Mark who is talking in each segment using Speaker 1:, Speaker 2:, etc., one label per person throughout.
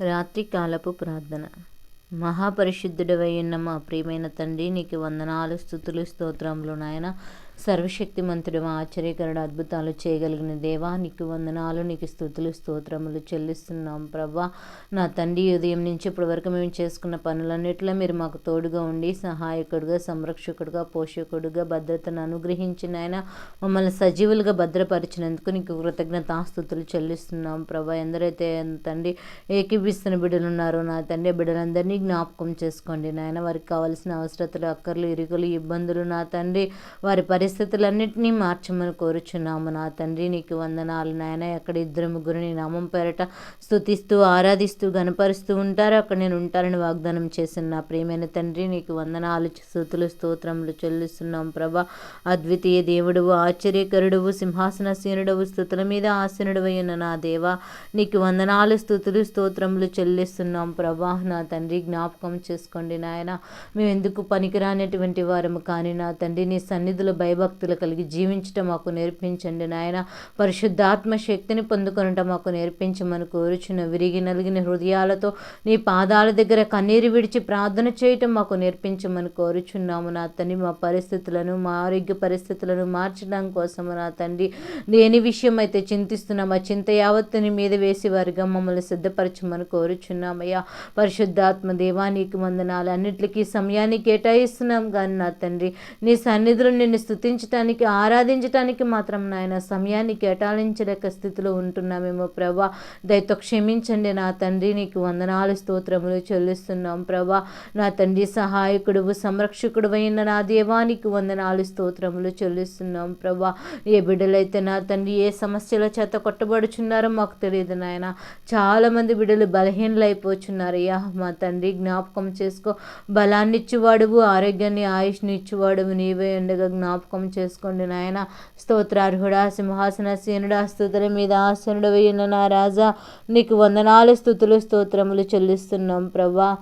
Speaker 1: రాత్రికాలపు ప్రార్థన. మహాపరిశుద్ధుడవై ఉన్న మా ప్రియమైన తండ్రి నీకు వందనాలు స్థుతులు స్తోత్రములు నాయన. సర్వశక్తిమంతుడు ఆశ్చర్యకరుడు అద్భుతాలు చేయగలిగిన దేవా నీకు వందనాలు నీకు స్థుతులు స్తోత్రములు చెల్లిస్తున్నాం ప్రభా. నా తండ్రి ఉదయం నుంచి ఇప్పటి వరకు మేము చేసుకున్న పనులన్నింటిలో మీరు మాకు తోడుగా ఉండి సహాయకుడుగా సంరక్షకుడుగా పోషకుడుగా భద్రతను అనుగ్రహించిన ఆయన మమ్మల్ని సజీవులుగా భద్రపరిచినందుకు నీకు కృతజ్ఞతాస్థుతులు చెల్లిస్తున్నాం ప్రభా. ఎందరైతే తండ్రి ఏకీపిస్తున్న బిడ్డలు ఉన్నారో నా తండ్రి బిడ్డలందరినీ జ్ఞాపకం చేసుకోండి నాయన. వారికి కావాల్సిన అవసరతలు అక్కర్లు ఇరుకులు ఇబ్బందులు నా తండ్రి. వారి పరి పరిస్థితులన్నింటినీ మార్చమని కోరుచున్నాము నా తండ్రి నీకు వందనాలు. నాయన ఎక్కడ ఇద్దరు ముగ్గురు నీ నామం పేరట స్థుతిస్తూ ఆరాధిస్తూ గనపరుస్తూ ఉంటారో. అక్కడ నేను ఉంటానని వాగ్దానం చేసిన నా ప్రియమైన తండ్రి నీకు వందనాలు స్థుతులు స్తోత్రములు చెల్లిస్తున్నాం ప్రభా. అద్వితీయ దేవుడువు ఆశ్చర్యకరుడువు సింహాసనసీనుడవు స్థుతుల మీద ఆసనుడు ఉన్న నా దేవా నీకు వందనాలు స్థుతులు స్తోత్రములు చెల్లిస్తున్నాం ప్రభా. నా తండ్రి జ్ఞాపకం చేసుకోండి నాయన. మేము ఎందుకు పనికిరానటువంటి వారము కానీ నా తండ్రి నీ సన్నిధిలో భయభక్తులు కలిగి జీవించటం మాకు నేర్పించండి నాయన. పరిశుద్ధాత్మ శక్తిని పొందుకొనటం మాకు నేర్పించమని కోరుచున్న విరిగి నలిగిన హృదయాలతో నీ పాదాల దగ్గర కన్నీరు విడిచి ప్రార్థన చేయటం మాకు నేర్పించమని కోరుచున్నాము నా తండ్రి. మా పరిస్థితులను మా ఆరోగ్య పరిస్థితులను మార్చడం కోసము నా తండ్రి. దేని విషయం అయితే చింతిస్తున్నాం ఆ చింత యావత్తుని మీద వేసి వారిగా మమ్మల్ని సిద్ధపరచమని కోరుచున్నామయ్యా. పరిశుద్ధాత్మ దేవా నీకు వందనాలు. అన్నిటికీ సమయాన్ని కేటాయిస్తున్నాం కానీ నా తండ్రి. నీ సన్నిధులు నిన్ను స్థుతించటానికి ఆరాధించటానికి మాత్రం నాయన సమయాన్ని కేటాయించలేక స్థితిలో ఉంటున్నామేమో ప్రభా. దయతో క్షమించండి నా తండ్రి నీకు వందనాలు స్తోత్రములు చెల్లిస్తున్నాం ప్రభా. నా తండ్రి సహాయకుడు సంరక్షకుడు అయిన నా దేవానికి వందనాలు స్తోత్రములు చెల్లిస్తున్నాం ప్రభా. ఏ బిడ్డలైతే నా తండ్రి ఏ సమస్యల చేత కొట్టబడుచున్నారో మాకు తెలియదు నాయన. చాలామంది బిడ్డలు బలహీనలైపోతున్నారు యా మా తండ్రి జ్ఞాపకం చేసుకో. బలాన్ని ఇచ్చేవాడువు ఆరోగ్యాన్ని ఆయుష్ని ఇచ్చేవాడువు. నీవే ఉండగా జ్ఞాపకం చేసుకోండి నాయన. స్తోత్రార్హుడా సింహాసనసీనుడా స్థుతుల మీద ఆసనుడు వేయున్న నా రాజా. నీకు వందనాలు స్థుతులు స్తోత్రములు చెల్లిస్తున్నాం ప్రభా.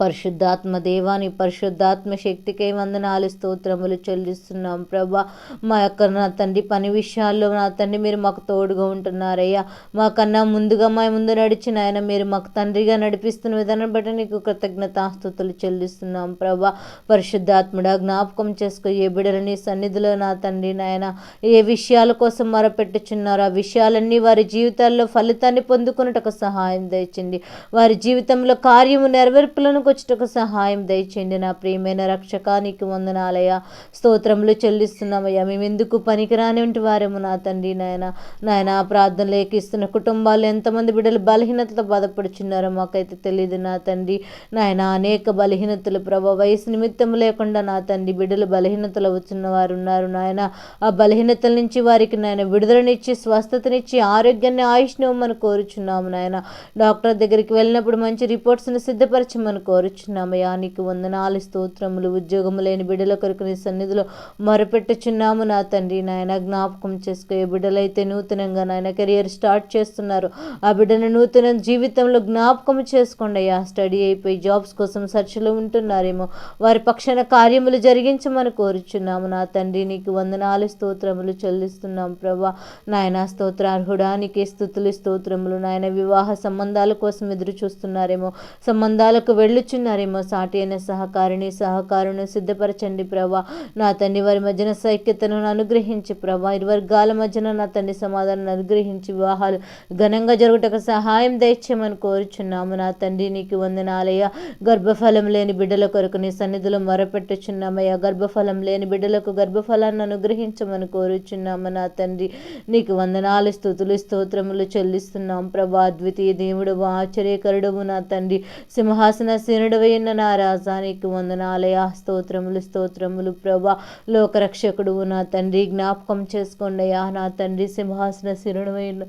Speaker 1: పరిశుద్ధాత్మ దేవాని పరిశుద్ధాత్మ శక్తికై వందనాలు స్తోత్రములు చెల్లిస్తున్నాం ప్రభా. మా యొక్క నా తండ్రి పని విషయాల్లో నా తండ్రి మీరు మాకు తోడుగా ఉంటున్నారయ్యా. మాకన్నా ముందుగా మా ముందు నడిచిన ఆయన మీరు మాకు తండ్రిగా నడిపిస్తున్న విధానం బట్టి నీకు కృతజ్ఞతాస్తుతులు చెల్లిస్తున్నాం ప్రభా. పరిశుద్ధాత్ముడా జ్ఞాపకం చేసుకో ఏ బిడలని సన్నిధిలో నా తండ్రి నాయన ఏ విషయాల కోసం మొరపెట్టుచున్నారో ఆ విషయాలన్నీ వారి జీవితాల్లో ఫలితాన్ని పొందుకున్నటకు సహాయం దయచండి. వారి జీవితంలో కార్యము నెరవేర్పులను వచ్చుటకు సహాయం దయచేయండి. నా ప్రియమైన రక్షకానికి వందనాలయ. స్తోత్రములు చెల్లిస్తున్నామయ్యా. మేము ఎందుకు పనికిరానివంటి వారేమో నా తండ్రి నాయన. నాయన ప్రార్థన లేఖిస్తున్న కుటుంబాలు ఎంతమంది బిడ్డలు బలహీనతతో బాధపడుచున్నారో మాకైతే తెలియదు నా తండ్రి. నాయన అనేక బలహీనతలు ప్రభా వయసు నిమిత్తం లేకుండా నా తండ్రి బిడ్డలు బలహీనతలు అవుతున్న వారు ఉన్నారు నాయన. ఆ బలహీనతల నుంచి వారికి నాయన విడుదలనిచ్చి స్వస్థతనిచ్చి ఆరోగ్యాన్ని ఆయుష్ని ఇవ్వమని కోరుచున్నాము నాయన. డాక్టర్ దగ్గరికి వెళ్ళినప్పుడు మంచి రిపోర్ట్స్ని సిద్ధపరచమని కోరుచున్నామయ్యా. నీకు వందనాలు స్తోత్రములు ఉద్యోగము లేని బిడ్డల కొరకు నీ సన్నిధిలో మొరపెట్టుచున్నాము నా తండ్రి. నాయన జ్ఞాపకం చేసుకో. ఏ బిడ్డలైతే నూతనంగా నాయన కెరియర్ స్టార్ట్ చేస్తున్నారు ఆ బిడ్డను నూతన జీవితంలో జ్ఞాపకం చేసుకోండి అయ్యా. స్టడీ అయిపోయి జాబ్స్ కోసం సర్చలు ఉంటున్నారేమో. వారి పక్షాన కార్యములు జరిగించమని కోరుచున్నాము నా తండ్రి. నీకు వందనాలు స్తోత్రములు చెల్లిస్తున్నాం ప్రభా. నాయన స్తోత్రార్హుడా నీకే స్థుతులు స్తోత్రములు. నాయన వివాహ సంబంధాల కోసం ఎదురు చూస్తున్నారేమో సంబంధాలకు వెళ్ళుచున్నారేమో సాటి అయిన సహకారిని సహకారును సిద్ధపరచండి ప్రభా. నా తండ్రి వారి మధ్యన సైక్యతను అనుగ్రహించి ప్రభా. ఇరు వర్గాల మధ్యన నా తండ్రి సమాధానం అనుగ్రహించి వివాహాలు ఘనంగా జరుగుటకు సహాయం దయచేయమని కోరుచున్నాము. నా తండ్రి నీకు వందనాలయ గర్భఫలం లేని బిడ్డల కొరకు నీ సన్నిధిలో మొరపెట్టుచున్నామయ్యా. గర్భఫలం లేని బిడ్డలకు గర్భఫలాన్ని అనుగ్రహించమని కోరుచున్నాము. నా తండ్రి నీకు వందనాలు స్థుతులు స్తోత్రములు చెల్లిస్తున్నాం ప్రభా. ద్వితీయ దేవుడు ఆశ్చర్యకరుడవు నా తండ్రి. సింహాసన శీనుడవైన నా రాజానికి వందనాలయ స్తోత్రములు స్తోత్రములు ప్రభా. లోకరక్షకుడు నా తండ్రి జ్ఞాపకం చేసుకోండి అయ్యా. నా తండ్రి సింహాసన శిరుడమైన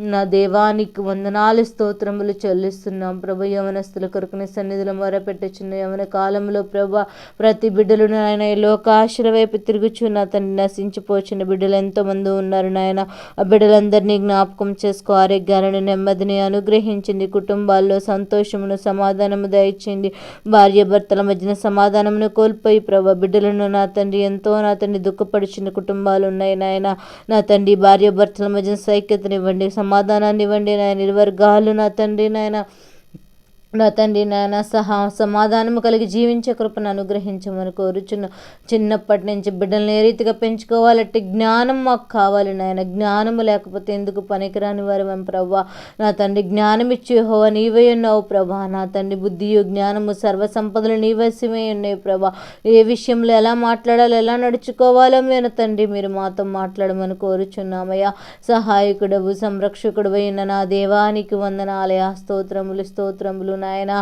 Speaker 1: నా దేవానికి వందనాలు స్తోత్రములు చెల్లిస్తున్నాం. ప్రభు యవనస్తుల కొరకుని సన్నిధిలో మొరపెట్టుచున్న యవన కాలంలో ప్రభు ప్రతి బిడ్డలు నాయన ఈ లోకాశల వైపు తిరుగుచున్న తండ్రి నశించిపోచిన బిడ్డలు ఎంతోమంది ఉన్నారు నాయన. ఆ బిడ్డలందరినీ జ్ఞాపకం చేసుకో ఆరోగ్యాలను నెమ్మదిని అనుగ్రహించింది కుటుంబాల్లో సంతోషమును సమాధానము దయచేయండి. భార్య భర్తల మధ్యన సమాధానమును కోల్పోయి ప్రభు బిడ్డలను నా తండ్రి ఎంతో నా తండ్రి దుఃఖపడిచిన కుటుంబాలు ఉన్నాయి నాయన. నా తండ్రి భార్య భర్తల మధ్యన సైక్యతనివ్వండి సమాధానాన్ని ఇవ్వండి నాయన. ఇరు వర్గాలు నా తండ్రి నాయన. నా తండ్రి నాయన సహా సమాధానము కలిగి జీవించే కృపను అనుగ్రహించమని కోరుచున్న చిన్నప్పటి నుంచి బిడ్డల్ని ఏ రీతిగా పెంచుకోవాలంటే జ్ఞానం మాకు కావాలి నాయన. జ్ఞానము లేకపోతే ఎందుకు పనికిరాని వారు మేము ప్రభా నా తండ్రి జ్ఞానం ఇచ్చి హోవ నీవే ఉన్నావు ప్రభా నా తండ్రి బుద్ధియు జ్ఞానము సర్వ సంపదలు ఉన్నాయి ప్రభా ఏ విషయంలో ఎలా మాట్లాడాలో ఎలా నడుచుకోవాలో నేను తండ్రి మీరు మాతో మాట్లాడమని కోరుచున్నామయ్యా. సహాయకుడవు సంరక్షకుడు అయిన నా దేవానికి వందనాలయ స్తోత్రములు స్తోత్రములు నాయన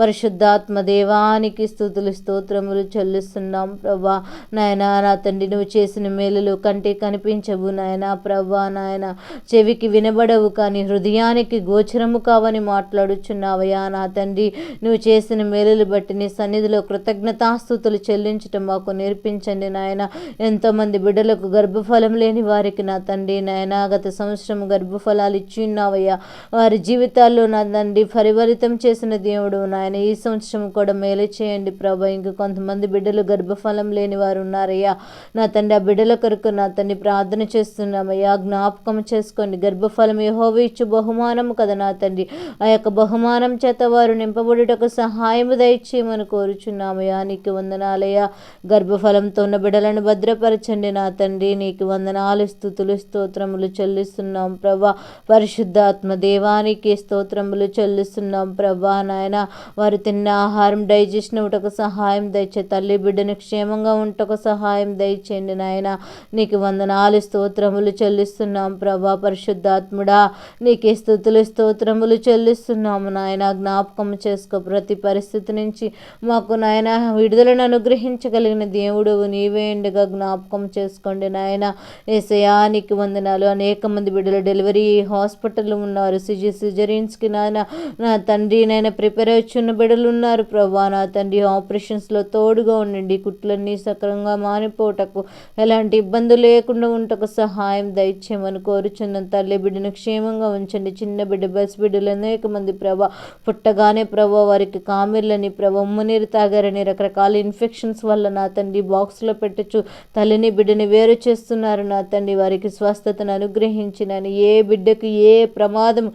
Speaker 1: పరిశుద్ధాత్మ దేవానికి స్థుతులు స్తోత్రములు చెల్లిస్తున్నాం ప్రభా. నాయన నా తండ్రి నువ్వు చేసిన మేలులు కంటి కనిపించవు నాయన ప్రభా నాయన. చెవికి వినబడవు కానీ హృదయానికి గోచరము కావని మాట్లాడుచున్నావయ్యా నా తండ్రి. నువ్వు చేసిన మేలులు బట్టి నీ సన్నిధిలో కృతజ్ఞతాస్థుతులు చెల్లించటం మాకు నేర్పించండి నాయన. ఎంతోమంది బిడ్డలకు గర్భఫలం లేని వారికి నా తండ్రి నాయన గత సంవత్సరం గర్భఫలాలు ఇచ్చి ఉన్నావయ్యా. వారి జీవితాల్లో నా తండ్రి పరివరితం చేసిన దేవుడు నాయన ఈ సంవత్సరం కూడా మేలు చేయండి ప్రభా. ఇంక కొంతమంది బిడ్డలు గర్భఫలం లేని వారు ఉన్నారయ్యా. నా తండ్రి ఆ బిడ్డల కొరకు నా తండ్రి ప్రార్థన చేస్తున్నామయ్యా. జ్ఞాపకం చేసుకోండి. గర్భఫలం ఏహోవి ఇచ్చు బహుమానం కదా నా తండ్రి. ఆ యొక్క బహుమానం చేత వారు నింపబడుటకు సహాయము దయచేయమని కోరుచున్నామయ్యా. నీకు వందనాలయ్యా. గర్భఫలంతో ఉన్న బిడ్డలను భద్రపరచండి నా తండ్రి. నీకు వందనాలు స్థుతులు స్తోత్రములు చెల్లిస్తున్నాం ప్రభా. పరిశుద్ధాత్మ దేవానికి స్తోత్రములు చెల్లిస్తున్నాం ప్రభా. నాయన. వారు తిన్న ఆహారం డైజెషన్ ఒకటకు సహాయం దయచే తల్లి బిడ్డను క్షేమంగా ఉంటకు సహాయం దయచేయండి నాయన. నీకు వందనాలు స్తోత్రములు చెల్లిస్తున్నాం ప్రభా పరిశుద్ధాత్ముడా. నీకే స్థుతులు స్తోత్రములు చెల్లిస్తున్నాము నాయన. జ్ఞాపకం చేసుకో ప్రతి పరిస్థితి నుంచి మాకు నాయన విడుదలను అనుగ్రహించగలిగిన దేవుడు నీవే ఉండగా జ్ఞాపకం చేసుకోండి నాయన. ఏసయానికి వందనాలు. అనేక మంది బిడ్డలు డెలివరీ హాస్పిటల్ ఉన్నారు. సిజి సిజరీన్స్కి నాయన. నా తండ్రి నాయన ప్రిపేర్ అవుతున్న బిడ్డలు ఉన్నారు ప్రభా నా తండ్రి ఆపరేషన్స్లో తోడుగా ఉండండి. కుట్లన్నీ సక్రంగా మానిపోటకు ఎలాంటి ఇబ్బందులు లేకుండా ఉంటకు సహాయం దయచేయమని కోరుచున్న తల్లి బిడ్డను క్షేమంగా ఉంచండి. చిన్న బిడ్డ బస్ బిడ్డలు అనేక మంది ప్రభా. పుట్టగానే ప్రభా వారికి కామెర్లని ప్రభా ఉమ్మనీరు తాగారని రకరకాల ఇన్ఫెక్షన్స్ వల్ల నా తండ్రి బాక్స్లో పెట్టచ్చు. తల్లిని బిడ్డని వేరు చేస్తున్నారు. నా తండ్రి వారికి స్వస్థతను అనుగ్రహించినని ఏ బిడ్డకు ఏ ప్రమాదం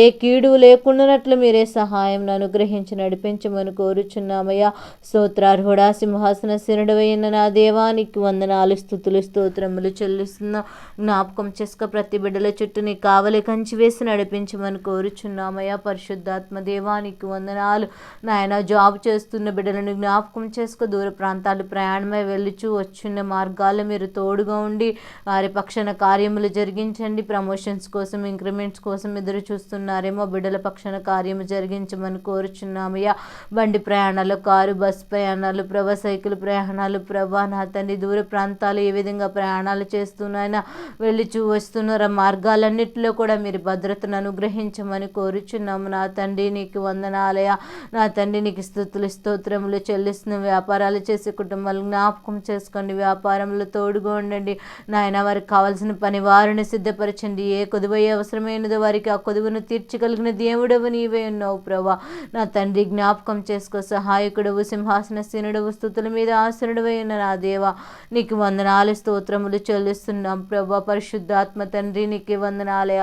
Speaker 1: ఏ కీడు లేకుండానట్లు మీరే సహాయం అనుగ్రహించి నడిపించమని కోరుచున్నామయ్యా. స్తోత్రార్హుడా సింహాసన శరణుడవైన నా దేవానికి వందనాలు స్థుతులు స్తోత్రములు చెల్లిస్తున్నా. జ్ఞాపకం చేసుక ప్రతి బిడ్డల చుట్టూ నీ కావలి కంచి వేసి నడిపించమని కోరుచున్నామయ్యా. పరిశుద్ధాత్మ దేవానికి వందనాలు. నాయన జాబ్ చేస్తున్న బిడ్డలను జ్ఞాపకం చేసుకు దూర ప్రాంతాలు ప్రయాణమై వెళ్ళుచు వచ్చిన మార్గాలు మీరు తోడుగా ఉండి వారి పక్షాన కార్యములు జరిగించండి. ప్రమోషన్స్ కోసం ఇంక్రిమెంట్స్ కోసం ఎదురు చూస్తున్నారేమో బిడ్డల పక్షాన కార్యము జరిగించమని కోరుచున్నామయ్యా. బండి ప్రయాణాలు కారు బస్ ప్రయాణాలు ప్రభా సైకిల్ ప్రయాణాలు ప్రభా నా తండ్రి దూర ప్రాంతాలు ఏ విధంగా ప్రయాణాలు చేస్తున్నాయినా వెళ్ళి చూ వస్తున్నారా మార్గాలన్నిటిలో కూడా మీరు భద్రతను అనుగ్రహించమని కోరుచున్నాము నా తండ్రి. నీకు వందనాలయ నా తండ్రి నీకు స్థుతులు స్తోత్రములు చెల్లిస్తున్న వ్యాపారాలు చేసే కుటుంబాలు జ్ఞాపకం చేసుకోండి. వ్యాపారంలో తోడుగా ఉండండి. నాయన వారికి కావాల్సిన పని వారిని సిద్ధపరచండి. ఏ కొదువయ్యే అవసరమైనదో వారికి ఆ కొదువును తీర్చగలిగిన దేవుడవు నీవే ఉన్నావు ప్రభా. నా తండ్రి జ్ఞాపకం చేసుకో సహాయకుడవు సింహాసన సీనుడవు స్థుతుల మీద ఆసనుడవై ఉన్న నా దేవా నీకు వందనాలు స్తోత్రములు చెల్లిస్తున్నాం. ప్రభా పరిశుద్ధాత్మ తండ్రి నీకు వందనాలయ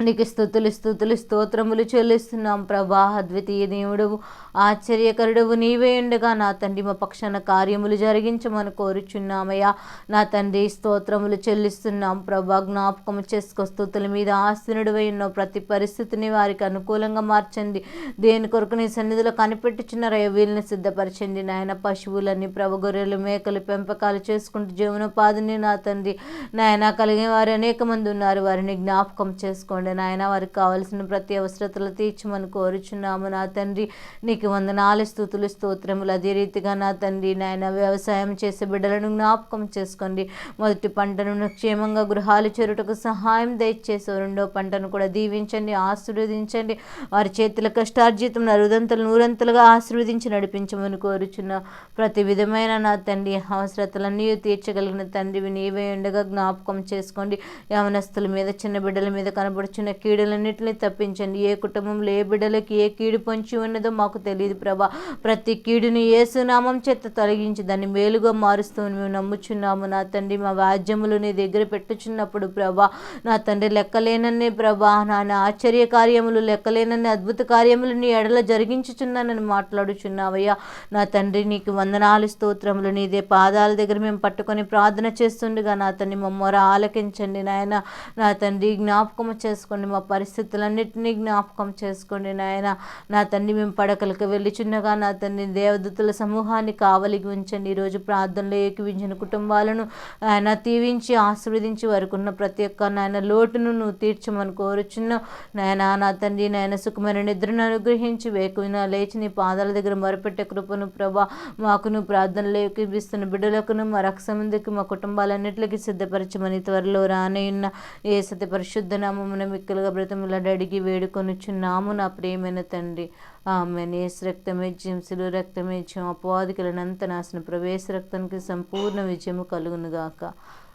Speaker 1: నీకు స్థుతులు స్థుతులు స్తోత్రములు చెల్లిస్తున్నాం ప్రభా. అద్వితీయ దేవుడవు ఆశ్చర్యకరుడవు నీవే ఉండగా నా తండ్రి మా పక్షాన కార్యములు జరిగించమని కోరుచున్నామయ్యా. నా తండ్రి స్తోత్రములు చెల్లిస్తున్నాం ప్రభా. జ్ఞాపకం చేసుకో స్థుతుల మీద ఆస్తునుడివై ఉన్న ప్రతి పరిస్థితిని వారికి అనుకూలంగా మార్చండి. దేని కొరకు నీ సన్నిధిలో కనిపెట్టుచున్నారయ్యా వీళ్ళని సిద్ధపరచండి. నాయన పశువులని ప్రభు గొర్రెలు మేకలు పెంపకాలు చేసుకుంటూ జీవనోపాధిని నా తండ్రి. నాయన కలిగిన వారు అనేక మంది ఉన్నారు. వారిని జ్ఞాపకం చేసుకోండి. నాయన. వారికి కావాల్సిన ప్రతి అవసరతలు తీర్చమని కోరుచున్నాము. నా తండ్రి నీకు వందనాలు స్థుతులు స్తోత్రములు. అదే రీతిగా నా తండ్రి నాయన వ్యవసాయం చేసే బిడ్డలను జ్ఞాపకం చేసుకోండి. మొదటి పంటను క్షేమంగా గృహాలు చేరుటకు సహాయం దయచేసి రెండో పంటను కూడా దీవించండి ఆశీర్వదించండి. వారి చేతుల కష్టార్జితం అరుదంతలు నూరంతలుగా ఆశీర్వదించి నడిపించమని కోరుచున్న. ప్రతి విధమైన నా తండ్రి అవసరతలన్నీ తీర్చగలిగిన తండ్రివి నీవే ఉండగా జ్ఞాపకం చేసుకోండి. యవనస్తుల మీద చిన్న బిడ్డల మీద కనబడుచు వచ్చిన కీడులన్నింటినీ తప్పించండి. ఏ కుటుంబంలో ఏ బిడ్డలకి ఏ కీడు పొంచి ఉన్నదో మాకు తెలియదు ప్రభా. ప్రతి కీడుని ఏసునామం చేత తొలగించి దాన్ని మేలుగా మారుస్తూ మేము నమ్ముచున్నాము. నా తండ్రి మా వాద్యములు నీ దగ్గర పెట్టుచున్నప్పుడు ప్రభా నా తండ్రి లెక్కలేనన్నే ప్రభా నాన్న ఆశ్చర్య కార్యములు లెక్కలేనని అద్భుత కార్యములు నీ ఎడల జరిగించుచున్నానని మాట్లాడుచున్నావయ్యా. నా తండ్రి నీకు వందనాలు స్తోత్రములు. నీదే పాదాల దగ్గర మేము పట్టుకొని ప్రార్థన చేస్తుండగా నా తండ్రి మమ్మర ఆలకించండి నాయన. నా తండ్రి జ్ఞాపకం చేసుకోండి మా పరిస్థితులన్నింటినీ జ్ఞాపకం చేసుకోండి నాయన. నా తండ్రి మేము పడకలకు వెళ్ళిచున్నగా నా తండ్రి దేవదూతుల సమూహాన్ని కావలిగి ఉంచండి. ఈరోజు ప్రార్థనలో ఏకవించిన కుటుంబాలను ఆయన తీవించి ఆశీర్వదించి వారికి ఉన్న ప్రతి ఒక్క నాయన లోటును నువ్వు తీర్చమని కోరుచున్న నాయన నా తండ్రి నాయన సుఖమైన నిద్రను అనుగ్రహించి వేకున లేచి నీ పాదాల దగ్గర మొరపెట్టే కృపను ప్రభా మాకును ప్రార్థనలో ఏకీపిస్తున్న బిడ్డలకును మా రక్షమందికి మా కుటుంబాలన్నింటికి సిద్ధపరచమని త్వరలో రానయున్న ఏ సతి పరిశుద్ధ నామమున మిక్కలుగా బ్రతముల అడిగి వేడుకొనుచున్నాము నా ప్రేమైన తండ్రి. ఆమె నేస్ రక్తమే జింసులు రక్తమే జం అపవాదికులనంత నాశన ప్రవేశ రక్తానికి సంపూర్ణ విజయము కలుగునుగాక.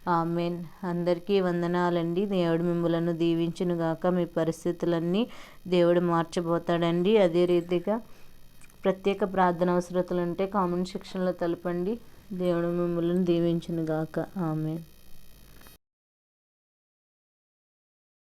Speaker 1: ఆమెన్. అందరికీ వందనాలండి. దేవుడు మిమ్మలను దీవించునుగాక. మీ పరిస్థితులన్నీ దేవుడు మార్చబోతాడండి. అదే రీతిగా ప్రత్యేక ప్రార్థన అవసరతలు ఉంటే కామెంట్ సెక్షన్లో తెలపండి. దేవుడు మిమ్మల్ని దీవించునుగాక. ఆమెన్.